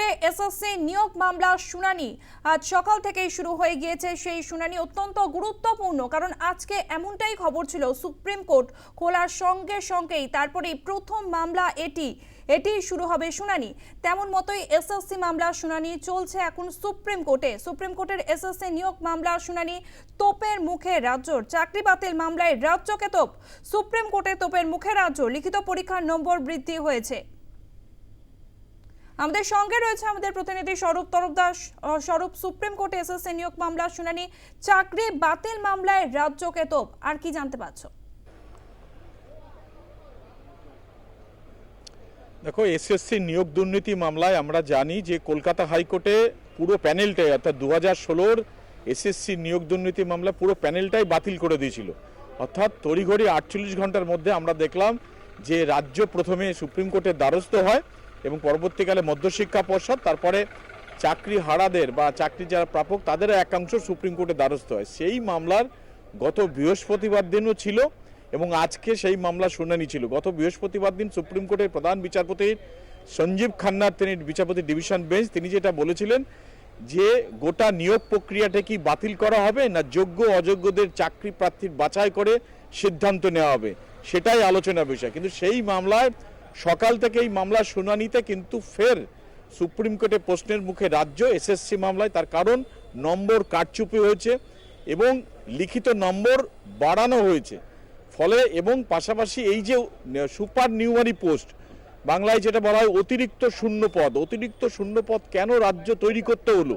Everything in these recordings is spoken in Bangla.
কোর্টে এসএসসি নিয়োগ মামলার শুনানি। আজ সকাল থেকেই শুরু হয়ে গিয়েছে সেই শুনানি অত্যন্ত গুরুত্বপূর্ণ, কারণ আজকে এমনটাই খবর ছিল, সুপ্রিম কোর্ট খোলার সঙ্গে সঙ্গেই তারপরেই প্রথম মামলা এটি এটি শুরু হবে শুনানি। তেমন মতোই এসএসসি মামলার শুনানি চলছে এখন সুপ্রিম কোর্টে। সুপ্রিম কোর্টের এসএসসি নিয়োগ মামলার শুনানি তোপের মুখে রাজ্যর চাকরি বাতিল মামলায় রাজ্যকে তোপ। সুপ্রিম কোর্টে তোপের মুখে রাজ্য, লিখিত পরীক্ষার নম্বর বৃদ্ধি হয়েছে। আমাদের সঙ্গে রয়েছে আমাদের প্রতিনিধি স্বরূপ তরফদাস স্বরূপ সুপ্রিম কোর্টে এসএসসি নিয়োগ মামলার শুনানি, চাকরি বাতিল মামলায় রাজ্যকে তোপ, আর কি জানতে পারছ? দেখো, এসএসসি নিয়োগ দুর্নীতি মামলায় আমরা জানি যে কলকাতা হাইকোর্টে পুরো প্যানেলটাই, অর্থাৎ দু হাজার ষোলোর এসএসসি নিয়োগ দুর্নীতি মামলা পুরো প্যানেলটাই বাতিল করে দিয়েছিল। অর্থাৎ তড়িঘড়ি আটচল্লিশ ঘণ্টার মধ্যে আমরা দেখলাম যে রাজ্য প্রথমে সুপ্রিম কোর্টের দ্বারস্থ হয়। এবং পরবর্তীকালে মধ্যশিক্ষা পর্ষদ, তারপরে চাকরি হারাদের বা চাকরি যারা প্রাপক, তাদেরও একাংশ সুপ্রিম কোর্টে দ্বারস্থ হয়। সেই মামলার গত বৃহস্পতিবার দিনও ছিল এবং আজকে সেই মামলা শুনানি ছিল। গত বৃহস্পতিবার দিন সুপ্রিম কোর্টের প্রধান বিচারপতি সঞ্জীব খান্নার, তিনি বিচারপতি ডিভিশন বেঞ্চ, তিনি যেটা বলেছিলেন যে গোটা নিয়োগ প্রক্রিয়াটা কি বাতিল করা হবে না যোগ্য অযোগ্যদের চাকরি প্রার্থীর বাছাই করে সিদ্ধান্ত নেওয়া হবে, সেটাই আলোচনার বিষয়। কিন্তু সেই মামলায় সকাল থেকে এই মামলার শুনানিতে কিন্তু ফের সুপ্রিম কোর্টে প্রশ্নের মুখে রাজ্য এসএসসি মামলায় তার কারণ নম্বর কারচুপি হয়েছে এবং লিখিত নম্বর বাড়ানো হয়েছে। ফলে এবং পাশাপাশি এই যে সুপার নিউমারি পোস্ট, বাংলায় যেটা বলা হয় অতিরিক্ত শূন্য পদ অতিরিক্ত শূন্য পদ কেন রাজ্য তৈরি করতে হলো?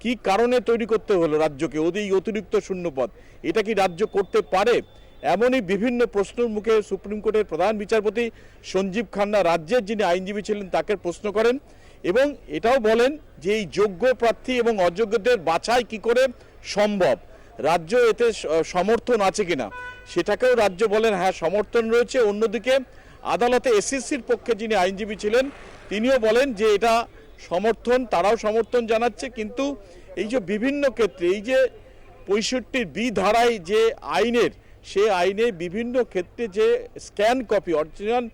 কি কারণে তৈরি করতে হলো রাজ্যকে? ওদের অতিরিক্ত শূন্য পদ এটা কি রাজ্য করতে পারে? এমনই বিভিন্ন প্রশ্নের মুখে সুপ্রিম কোর্টের প্রধান বিচারপতি সঞ্জীব খান্না রাজ্যের যিনি আইনজীবী ছিলেন তাকে প্রশ্ন করেন এবং এটাও বলেন যে এই যোগ্য প্রার্থী এবং অযোগ্যদের বাছাই কি করে সম্ভব? রাজ্য এতে সমর্থন আছে কিনা? সেটাকেও রাজ্য বলেন হ্যাঁ সমর্থন রয়েছে। অন্যদিকে আদালতে এসএসসির পক্ষে যিনি আইনজীবী ছিলেন, তিনিও বলেন যে এটা সমর্থন, তারাও সমর্থন জানাচ্ছে। কিন্তু এই যে বিভিন্ন ক্ষেত্রে, এই যে পঁয়ষট্টির বি ধারায় যে আইনের আইনে বিভিন্ন ক্ষেত্রে যে স্ক্যান কপি, অরিজিনাল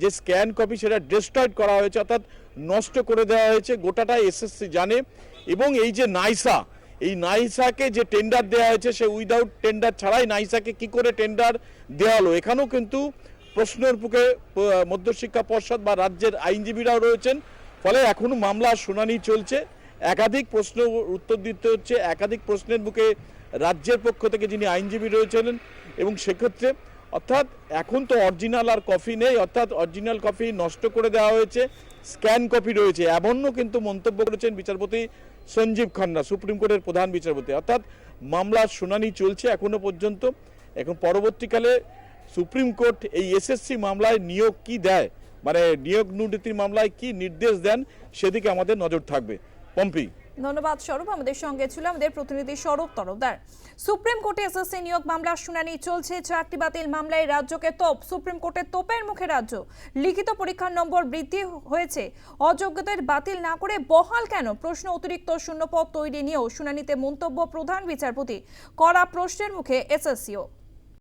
যে স্ক্যান কপি সেটা ডিস্ট্রয়েড করা হয়েছে, অর্থাৎ নষ্ট করে দেওয়া হয়েছে, গোটাটা এসএসসি জানে। এবং এই যে নাইসা, এই নাইসাকে যে টেন্ডার দেওয়া হয়েছে, সে উইদাউট টেন্ডার ছাড়াই নাইসাকে কি করে টেন্ডার দেওয়া হলো এখানেও কিন্তু প্রশ্নের বুকে মধ্যশিক্ষা পর্ষদ বা রাজ্যের আইনজীবীরাও রয়েছেন। ফলে এখনও মামলার শুনানি চলছে। একাধিক প্রশ্ন উত্তর দিতে হচ্ছে, একাধিক প্রশ্নের বুকে রাজ্যের পক্ষ থেকে যিনি আইনজীবী রয়েছেন এবং সেক্ষেত্রে অর্থাৎ এখন তো অরিজিনাল আর কপি নেই, অর্থাৎ অরিজিনাল কপি নষ্ট করে দেওয়া হয়েছে, স্ক্যান কপি রয়েছে, এমনও কিন্তু মন্তব্য করেছেন বিচারপতি সঞ্জীব খান্না, সুপ্রিম কোর্টের প্রধান বিচারপতি। অর্থাৎ মামলার শুনানি চলছে এখনও পর্যন্ত, এখন পরবর্তীকালে সুপ্রিম কোর্ট এই এসএসসি মামলায় নিয়োগ কি দেয় মানে নিয়োগ দুর্নীতির মামলায় কি নির্দেশ দেন, সেদিকে আমাদের নজর থাকবে। পম্পি। ধন্যবাদ স্বরূপ, আমাদের সঙ্গে ছিল আমাদের প্রতিনিধি স্বরূপ তরফদার। সুপ্রিম কোর্টে এসএসসি নিয়োগ মামলার শুনানি চলছে, চারটি বাতিল মামলায় রাজ্যকে তোপ। সুপ্রিম কোর্টের তোপের মুখে রাজ্য। লিখিত পরীক্ষার নম্বর বৃদ্ধি হয়েছে। অযোগ্যদের বাতিল না করে বহাল কেন? প্রশ্ন অতিরিক্ত শূন্যপদ তৈরি নিয়েও শুনানিতে মন্তব্য প্রধান বিচারপতি। করা প্রশ্নের মুখে এসএসসিও।